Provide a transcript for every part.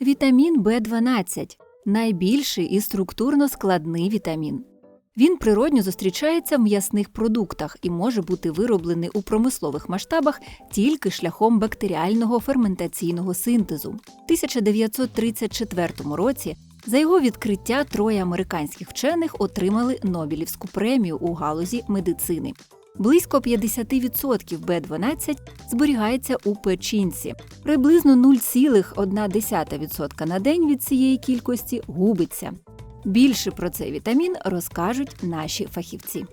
Вітамін В12 найбільший і структурно складний вітамін. Він природньо зустрічається в м'ясних продуктах і може бути вироблений у промислових масштабах тільки шляхом бактеріального ферментаційного синтезу. В 1934 році за його відкриття троє американських вчених отримали Нобелівську премію у галузі медицини. Близько 50% Б12 зберігається у печінці. Приблизно 0,1% на день від цієї кількості губиться. Більше про цей вітамін розкажуть наші фахівці.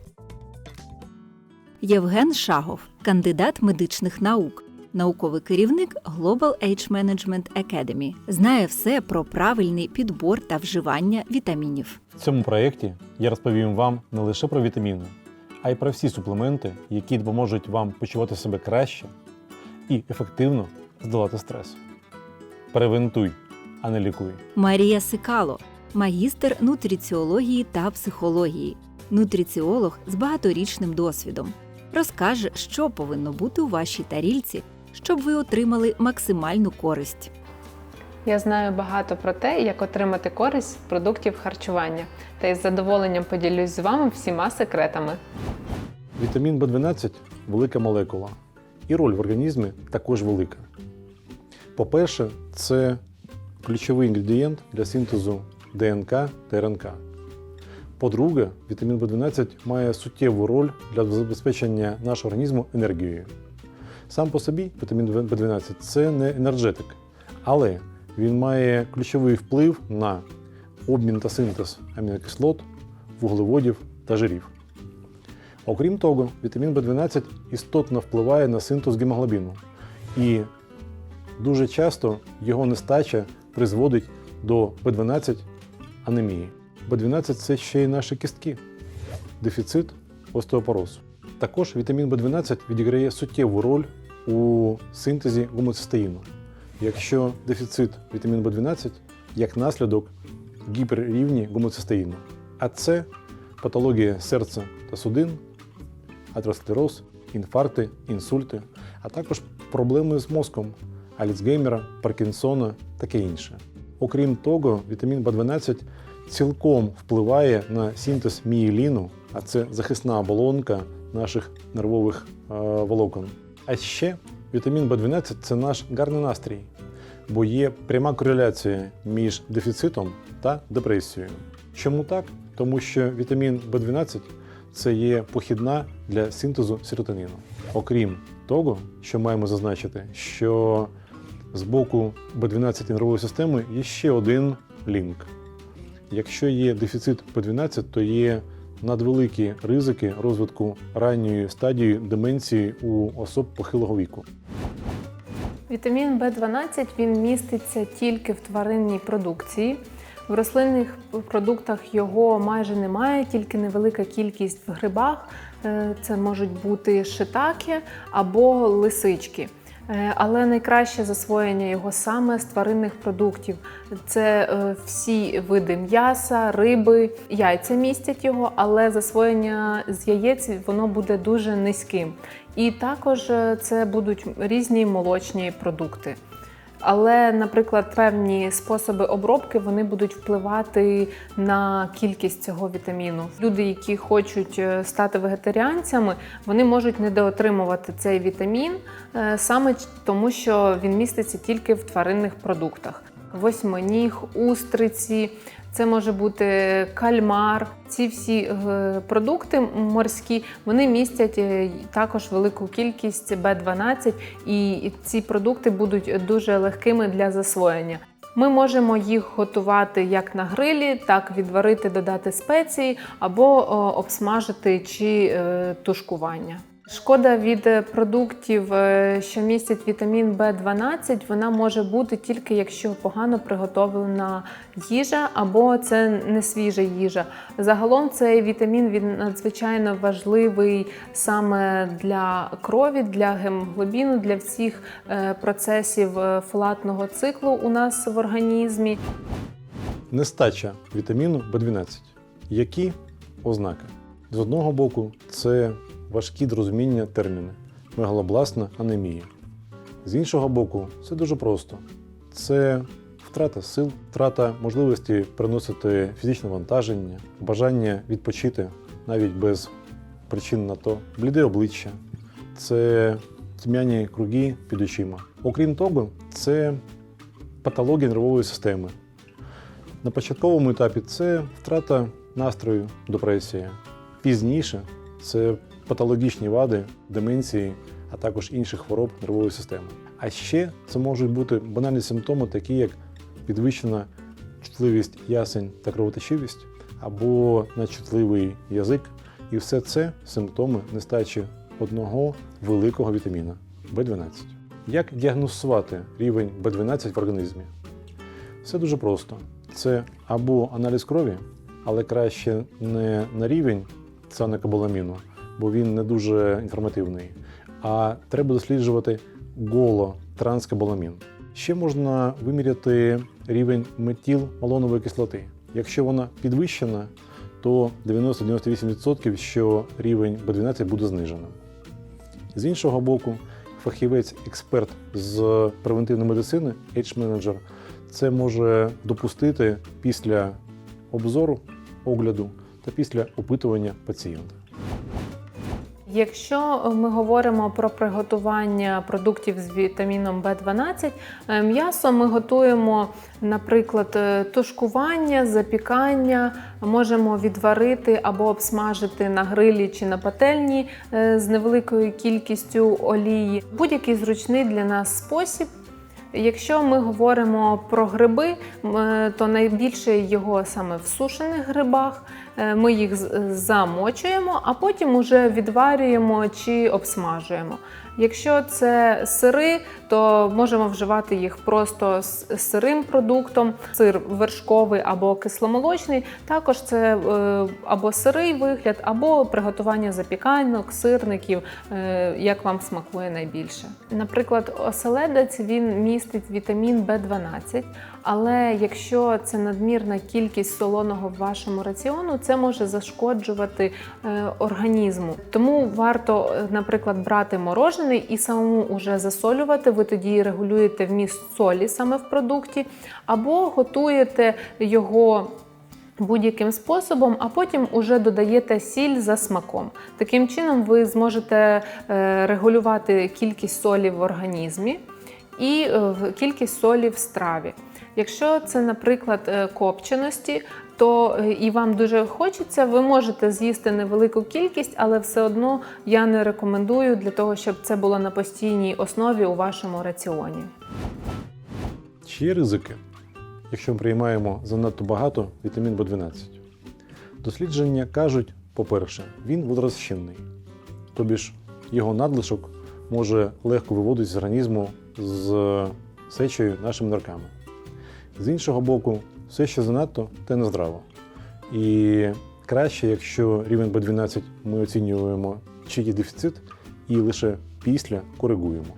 Євген Шагов, кандидат медичних наук, науковий керівник Global Age Management Academy, знає все про правильний підбор та вживання вітамінів. В цьому проєкті я розповім вам не лише про вітаміни, а й про всі суплементи, які допоможуть вам почувати себе краще і ефективно здолати стрес. Превентуй, а не лікуй. Марія Сикало, магістр нутриціології та психології, нутриціолог з багаторічним досвідом. Розкаже, що повинно бути у вашій тарільці, щоб ви отримали максимальну користь. Я знаю багато про те, як отримати користь з продуктів харчування, та із задоволенням поділюсь з вами всіма секретами. Вітамін В12 велика молекула, і роль в організмі також велика. По-перше, це ключовий інгредієнт для синтезу ДНК та РНК. По-друге, вітамін В12 має суттєву роль для забезпечення нашого організму енергією. Сам по собі вітамін В12 це не енерджетик, але він має ключовий вплив на обмін та синтез амінокислот, вуглеводів та жирів. Окрім того, вітамін В12 істотно впливає на синтез гемоглобіну, і дуже часто його нестача призводить до В12 анемії. В12 це ще й наші кістки, дефіцит остеопороз. Також вітамін В12 відіграє суттєву роль у синтезі гомоцистеїну. Якщо дефіцит вітаміну В12 як наслідок гіперрівні гомоцистеїну, а це патологія серця та судин, атеросклероз, інфаркти, інсульти, а також проблеми з мозком, Альцгеймера, Паркінсона таке інше. Окрім того, вітамін В12 цілком впливає на синтез мієліну, а це захисна оболонка наших нервових е, волокон. А ще вітамін В12 це наш гарний настрій, бо є пряма кореляція між дефіцитом та депресією. Чому так? Тому що вітамін В12 це є похідна для синтезу серотоніну. Окрім того, що маємо зазначити, що з боку B12 нервової системи є ще один лінк. Якщо є дефіцит B12, то є надвеликі ризики розвитку ранньої стадії деменції у особ похилого віку. Вітамін В12 він міститься тільки в тваринній продукції. В рослинних продуктах його майже немає, тільки невелика кількість в грибах. Е, Це можуть бути шитаки або лисички. Е, Але найкраще засвоєння його саме з тваринних продуктів. Це е, всі види м'яса, риби, яйця містять його, але засвоєння з яєць воно буде дуже низьким. І також е, це будуть різні молочні продукти. Але, наприклад, певні способи обробки вони будуть впливати на кількість цього вітаміну. Люди, які хочуть е, стати вегетаріанцями, вони можуть недоотримувати цей вітамін е, саме тому, що він міститься тільки в тваринних продуктах. Восьминіг, устриці, це може бути кальмар. Ці всі е, продукти морські вони містять е, також велику кількість B12, і ці продукти будуть дуже легкими для засвоєння. Ми можемо їх готувати як на грилі, так відварити, додати спеції або обсмажити чи е, тушкування. Шкода від е, продуктів, е, що містять вітамін В12, вона може бути тільки якщо погано приготовлена їжа або це не свіжа їжа. Загалом цей вітамін він надзвичайно важливий саме для крові, для гемоглобіну, для всіх е, процесів фолатного циклу у нас в організмі. Нестача вітаміну В12. Які ознаки. З одного боку, це важкі до розуміння терміни мегалобластна анемія. З іншого боку, це дуже просто. Це втрата сил, втрата можливості переносити фізичне вантаження, бажання відпочити навіть без причин на то, бліде обличчя, це тьмяні круги під очима. Окрім того, це патологія нервової системи. На початковому етапі це втрата настрою, депресія. Пізніше це патологічні вади, деменції, а також інших хвороб нервової системи. А ще це можуть бути банальні симптоми, такі як підвищена чутливість ясень та кровоточивість, або надчутливий язик. І все це симптоми нестачі одного великого вітаміна В12. Як діагностувати рівень В12 в організмі? Все дуже просто. Це або аналіз крові, але краще не на рівень цианокобаламіну, бо він не дуже інформативний, а треба досліджувати голо транскобаламін. Ще можна виміряти рівень метілмалонової кислоти. Якщо вона підвищена, то 90-98%, що рівень B12 буде зниженим. З іншого боку, фахівець-експерт з превентивної медицини, H-менеджер, це може допустити після обзору, огляду та після опитування пацієнта. Якщо ми говоримо про приготування продуктів з вітаміном В12, е, м'ясо ми готуємо, наприклад, е, тушкування, запікання, можемо відварити або обсмажити на грилі чи на пательні е, з невеликою кількістю олії. Будь-який зручний для нас спосіб. Якщо ми говоримо про гриби, то найбільше його саме в сушених грибах. Е, Ми їх замочуємо, а потім уже відварюємо чи обсмажуємо. Якщо це сири, то можемо вживати їх просто з сирим продуктом, сир вершковий або кисломолочний. Також це е, або сирий вигляд, або приготування запіканок, сирників, е, як вам смакує найбільше. Наприклад, оселедець він містить вітамін В12, але якщо це надмірна кількість солоного в вашому раціону, це може зашкоджувати е, організму. Тому варто, наприклад, брати морожений і самому вже засолювати. Ви тоді регулюєте вміст солі саме в продукті, або готуєте його. Будь-яким способом, а потім уже додаєте сіль за смаком. Таким чином, ви зможете е, регулювати кількість солі в організмі і е, кількість солі в страві. Якщо це, наприклад, е, копченості, то е, і вам дуже хочеться, ви можете з'їсти невелику кількість, але все одно я не рекомендую для того, щоб це було на постійній основі у вашому раціоні. Чи є ризики, якщо ми приймаємо занадто багато вітамін В12? Дослідження кажуть, по-перше, він водорозчинний, тобі ж його надлишок може легко виводитися з організму з сечею нашими нирками. З іншого боку, все, що занадто, те не здраво. І краще, якщо рівень В12 ми оцінюємо, чи є дефіцит, і лише після коригуємо.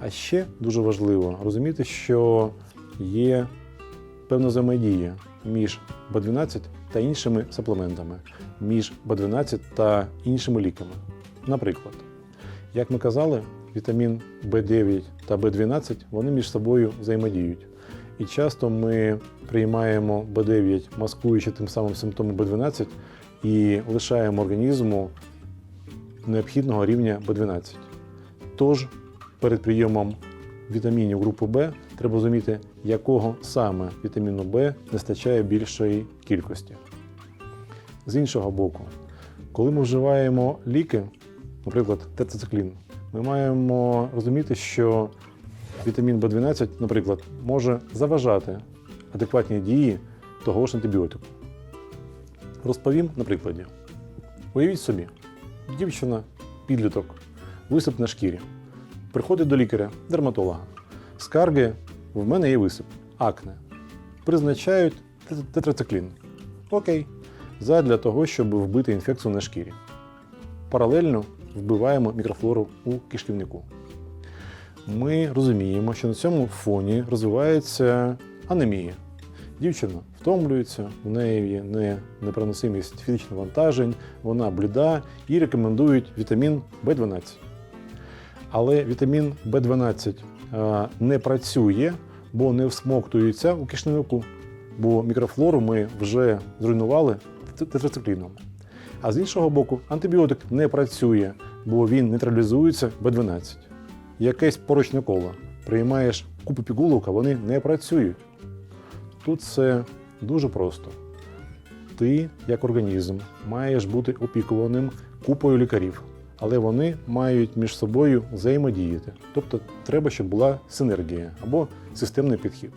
А ще дуже важливо розуміти, що є певна взаємодія між B12 та іншими саплементами, між B12 та іншими ліками. Наприклад, як ми казали, вітамін B9 та B12 вони між собою взаємодіють. І часто ми приймаємо B9, маскуючи тим самим симптоми B12, і лишаємо організму необхідного рівня B12. Тож перед прийомом вітамінів групи Б треба розуміти, якого саме вітаміну Б нестачає більшої кількості. З іншого боку, коли ми вживаємо ліки, наприклад, тецицеклін, ми маємо розуміти, що вітамін В12, наприклад, може заважати адекватній дії того ж антибіотику. Розповім на прикладі. Уявіть собі, дівчина, підліток, висип на шкірі. Приходить до лікаря, дерматолога. Скарги, в мене є висип, акне. Призначають тетрациклін. Окей. Задля того, щоб вбити інфекцію на шкірі. Паралельно вбиваємо мікрофлору у кишківнику. Ми розуміємо, що на цьому фоні розвивається анемія. Дівчина втомлюється, в неї є не- непереносимість фізичних навантажень, вона бліда і рекомендують вітамін В12. Але вітамін В12 е, не працює, бо не всмоктується у кишківнику, бо мікрофлору ми вже зруйнували тетрацикліном. А з іншого боку, антибіотик не працює, бо він нейтралізується В12. Якесь порочне коло. Приймаєш купу пігулок, а вони не працюють. Тут все дуже просто. Ти, як організм, маєш бути опікуваним купою лікарів, але вони мають між собою взаємодіяти. Тобто треба, щоб була синергія або системний підхід.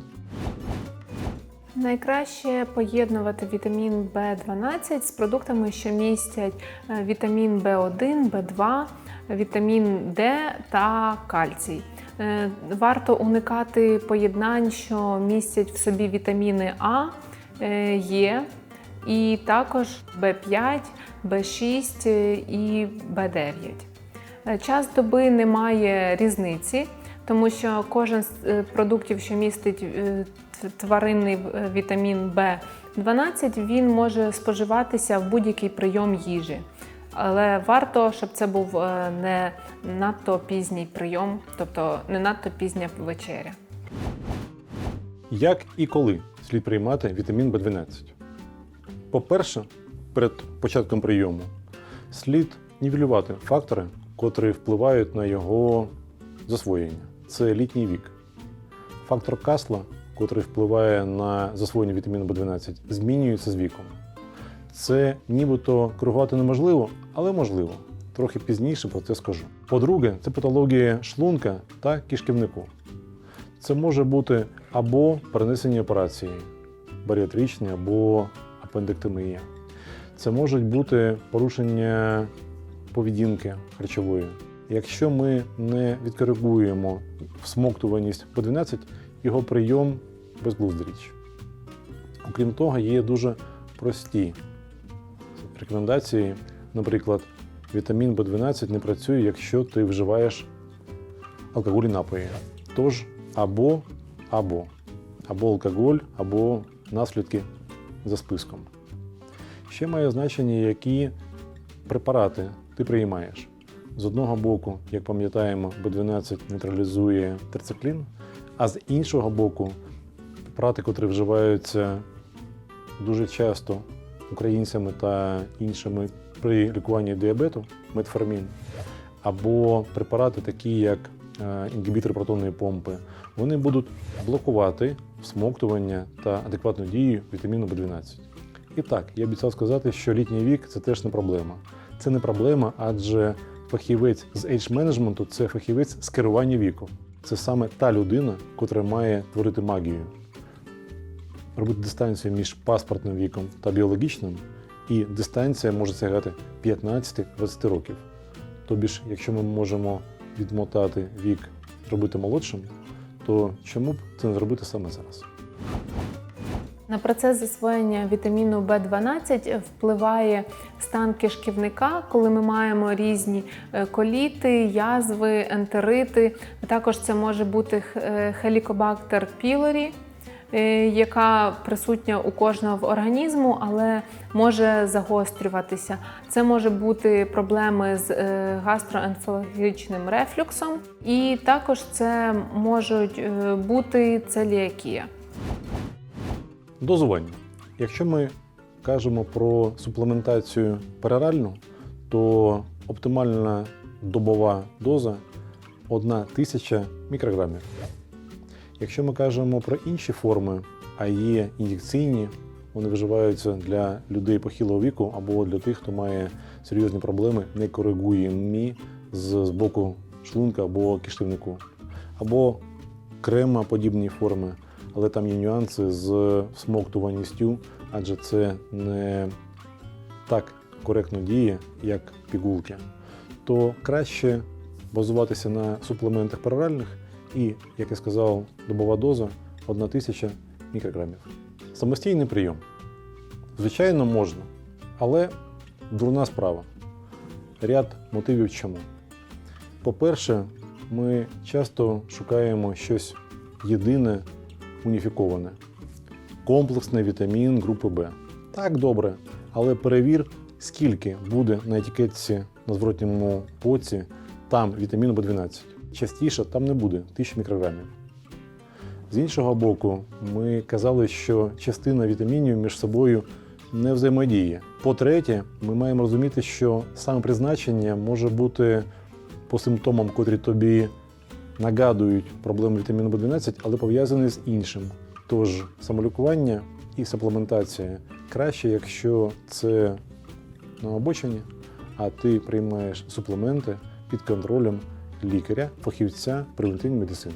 Найкраще поєднувати вітамін В12 з продуктами, що містять е, вітамін В1, В2, вітамін Д та кальцій. Е, Варто уникати поєднань, що містять в собі вітаміни А, е, Е і також В5, В6 і В9. Е, Час доби не має різниці, тому що кожен з продуктів, що містить тваринний е, вітамін В12, він може споживатися в будь-який прийом їжі. Але варто, щоб це був е, не надто пізній прийом, тобто не надто пізня вечеря. Як і коли слід приймати вітамін В12? По-перше, перед початком прийому слід нівелювати фактори, котрі впливають на його засвоєння. Це літній вік. Фактор касла, котрий впливає на засвоєння вітаміну В12, змінюється з віком. Це нібито коригувати неможливо, але можливо. Трохи пізніше про це скажу. По-друге, це патологія шлунка та кишківнику. Це може бути або перенесені операції, баріатричні, або апендектомія. Це можуть бути порушення поведінки харчової. Якщо ми не відкоригуємо всмоктуваність по 12, його прийом безглузда річ. Окрім того, є дуже прості рекомендації. Наприклад, вітамін В12 не працює, якщо ти вживаєш алкоголь і напої. Тож або, або, або алкоголь, або наслідки за списком. Ще має значення, які препарати ти приймаєш. З одного боку, як пам'ятаємо, B12 нейтралізує терциклін, а з іншого боку, препарати, котрі вживаються дуже часто українцями та іншими при лікуванні діабету, метформін, або препарати, такі як е, інгібітори протонної помпи, вони будуть блокувати всмоктування та адекватну дію вітаміну В12. І так, я обіцяв сказати, що літній вік це теж не проблема. Це не проблема, адже фахівець з age менеджменту це фахівець з керування віку. Це саме та людина, котра має творити магію, робити дистанцію між паспортним віком та біологічним, і дистанція може сягати 15-20 років. Тобі ж, якщо ми можемо відмотати вік, робити молодшим, то чому б це не зробити саме зараз? На процес засвоєння вітаміну В12 впливає стан кишківника, коли ми маємо різні е, коліти, язви, ентерити. Також це може бути хелікобактер пілорі, яка присутня у кожного організму, але може загострюватися. Це може бути проблеми з е, гастроентерологічним рефлюксом, і також це можуть е, бути целіакія. Дозування. Якщо ми кажемо про суплементацію пероральну, то оптимальна добова доза 1 тисяча мікрограмів. Якщо ми кажемо про інші форми, а є ін'єкційні, вони вживаються для людей похилого віку або для тих, хто має серйозні проблеми, не коригуємі з, боку шлунка або кишківнику, або кремоподібні форми, але там є нюанси з всмоктуваністю, адже це не так коректно діє, як пігулки, то краще базуватися на суплементах пероральних і, як я сказав, добова доза 1 тисяча мікрограмів. Самостійний прийом. Звичайно, можна, але дурна справа. Ряд мотивів чому. По-перше, ми часто шукаємо щось єдине, уніфіковане. комплексний вітамін групи Б. Так, добре, але перевір, скільки буде на етикетці на зворотньому боці там вітаміну В12. Частіше там не буде 1000 мікрограмів. З іншого боку, ми казали, що частина вітамінів між собою не взаємодіє. По-третє, ми маємо розуміти, що саме призначення може бути по симптомам, котрі тобі нагадують проблеми вітаміну В12, але пов'язані з іншим. Тож самолікування і суплементація краще, якщо це на обочині, а ти приймаєш суплементи під контролем лікаря, фахівця превентивної медицини.